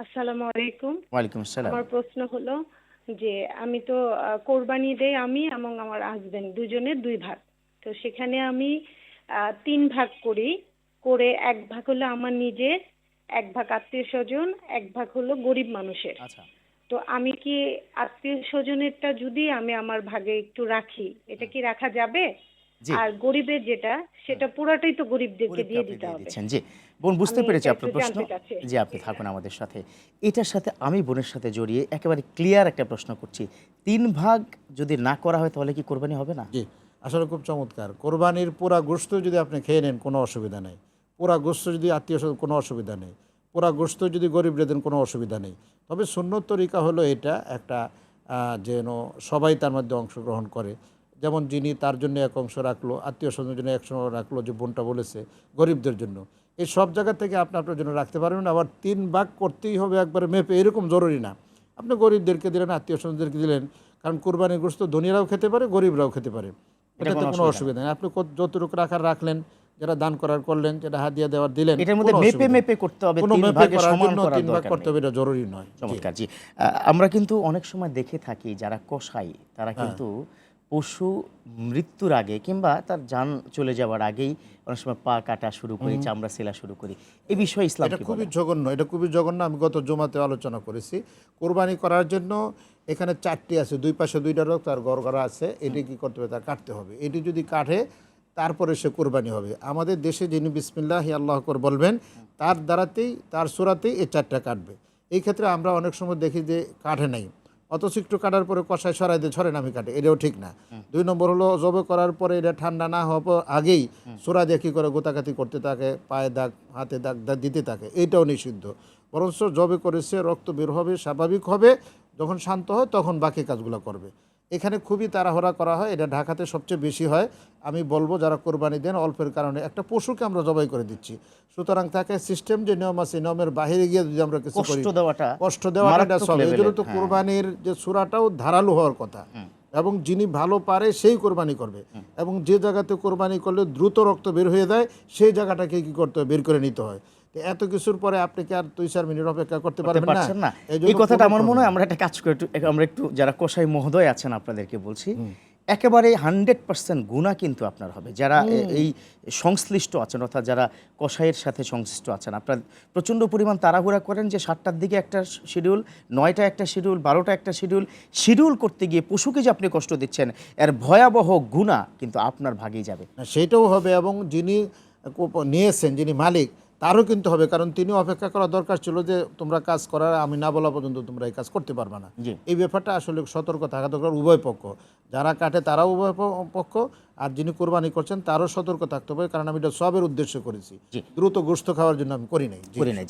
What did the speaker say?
আসসালামু আলাইকুম। ওয়ালাইকুম আসসালাম। আমার প্রশ্ন হলো যে আমি তো কোরবানি দেই আমি এবং আমার হাজবেন্ড দুজনের দুই ভাগ। তো সেখানে আমি আহ, তিন ভাগ করি। করে এক ভাগ হলো আমার নিজের এক ভাগ আত্মীয় স্বজন এক ভাগ হলো গরিব মানুষের। আচ্ছা। তো আমি কি আত্মীয় স্বজনেরটা যদি আমি আমার ভাগে একটু রাখি এটা কি রাখা যাবে। আর গরিবের যেটা সেটা পুরাটাই তো গরিবদেরকে দিয়ে দিতে হবে। জি। বোন বুঝতে পেরেছি আপনার প্রশ্ন। জি আপনি থাকুন আমাদের সাথে। এটার সাথে আমি বোনের সাথে জড়িয়ে একেবারে ক্লিয়ার একটা প্রশ্ন করছি। তিন ভাগ যদি না করা হয় তাহলে কি কোরবানি হবে না? জি আসলে খুব চমৎকার। কোরবানির পুরা গোস্ত যদি আপনি খেয়ে নেন কোনো অসুবিধা নেই। পুরা গোস্ত যদি আত্মীয় স্বজন কোনো অসুবিধা নেই। পুরা গোস্ত যদি গরিব দেন কোনো অসুবিধা নেই। তবে সুন্নত তরিকা হলো এটা একটা যেন সবাই তার মধ্যে অংশগ্রহণ করে। যেমন যিনি তার জন্য এক অংশ রাখল আত্মীয় স্বজনের জন্য এক অংশ রাখল যে বোনটা বলেছে গরিবদের জন্য। এই সব জায়গা থেকে আপনি আপনার জন্য রাখতে পারবেন আবার তিন ভাগ করতেই হবে একবারে মেপে এরকম জরুরি না। আপনি গরিবদেরকে দিলেন আত্মীয় স্বজনদেরকে দিলেন কারণ কোরবানির গোস্ত ধনীরাও খেতে পারে গরিবরাও খেতে পারে। এটাতে কোনো অসুবিধা নেই। আপনি যতটুকু রাখার রাখলেন যেটা দান করার করলেন যেটা হাদিয়া দেওয়ার দিলেন এটার মধ্যে মেপে মেপে করতে হবে কোনো তিন মেপে ভাগে করার সমান জন্য করার তিন ভাগ করতে হবে এটা জরুরি নয়। চমৎকার জি। আমরা কিন্তু অনেক সময় দেখে থাকি যারা কসাই তারা কিন্তু পশু মৃত্যুর আগে কিংবা তার যান চলে যাওয়ার আগেই অনেক সময় পা কাটা শুরু করি চামড়া সেলা শুরু করি। এই বিষয়ে ইসলাম এটা খুবই জঘন্য এটা খুবই জঘন্য। আমি গত জমাতে আলোচনা করেছি। কোরবানি করার জন্য এখানে চারটি আছে দুই পাশে দুইটা রোগ তার গড় করা আছে এটি কি করতে হবে? তার কাটতে হবে। এটি যদি কাটে তারপরে সে কোরবানি হবে। আমাদের দেশে যিনি বিসমিল্লাহ আল্লাহ কর বলবেন তার দ্বারাতেই তার সুরাতেই এই চারটা কাটবে। এই ক্ষেত্রে আমরা অনেক সময় দেখি যে কাটে নাই। অথচ একটু কাটার পরে কষায় সরাই দিয়ে ছড়ে নামে কাটে। এটাও ঠিক না। দুই নম্বর হলো জবে করার পরে এটা ঠান্ডা না হওয়ার আগেই সোরা দিয়ে কী করে গোতাকাতি করতে থাকে, পায়ে দাগ, হাতে দাগ দাগ দিতে থাকে, এইটাও নিষিদ্ধ। বরঞ্চ জবে করেছে, রক্ত বের হবে, স্বাভাবিক হবে, যখন শান্ত হয় তখন বাকি কাজগুলো করবে। এখানে খুবই তাড়াহড়া করা হয় এটা ঢাকাতে সবচেয়ে বেশি হয়। আমি বলব যারা কোরবানি দেন অল্পের কারণে একটা পশুকে আমরা জবাই করে দিচ্ছি। সুতরাং তাকে সিস্টেম যে নিয়ম আছে নিয়মের বাইরে গিয়ে যদি আমরা কিছু করি কষ্ট দেওয়াটা কষ্ট সব। এই জন্য তো। কোরবানির যে সুরাটাও ধারালো হওয়ার কথা এবং যিনি ভালো পারে সেই কোরবানি করবে এবং যে জায়গাতে কোরবানি করলে দ্রুত রক্ত বের হয়ে যায় সেই জায়গাটাকে কি করতে হয়? বের করে নিতে হয়। এত কিছুর পরে আপনি কি আর দুই চার মিনিট অপেক্ষা করতে পারবেন না? এই কথাটা আমার মনে হয় আমরা একটা কাজ করে একটু আমরা একটু যারা কসাই মহোদয় আছেন আপনাদেরকে বলছি একেবারে হান্ড্রেড পার্সেন্ট গুণা কিন্তু আপনার হবে। যারা এই সংশ্লিষ্ট আছেন অর্থাৎ যারা কসাইয়ের সাথে সংশ্লিষ্ট আছেন আপনার প্রচণ্ড পরিমাণ তাড়াহুড়া করেন যে সাতটার দিকে একটা শিডিউল নয়টা একটা শিডিউল বারোটা একটা শিডিউল শিডিউল করতে গিয়ে পশুকে যে আপনি কষ্ট দিচ্ছেন এর ভয়াবহ গুণা কিন্তু আপনার ভাগেই যাবে। সেটাও হবে এবং যিনি নিয়েছেন যিনি মালিক তারও কিন্তু হবে কারণ তিনি অপেক্ষা করা দরকার ছিল যে তোমরা কাজ করার আমি না বলা পর্যন্ত তোমরা এই কাজ করতে পারবে না। এই ব্যাপারটা আসলে সতর্ক থাকা দরকার উভয় পক্ষ। যারা কাটে তারাও উভয় পক্ষ আর যিনি কোরবানি করছেন তারও সতর্ক থাকতে হবে কারণ আমি এটা সবের উদ্দেশ্য করেছি। দ্রুত গোস্ত খাওয়ার জন্য আমি করি নাই। করি নাই।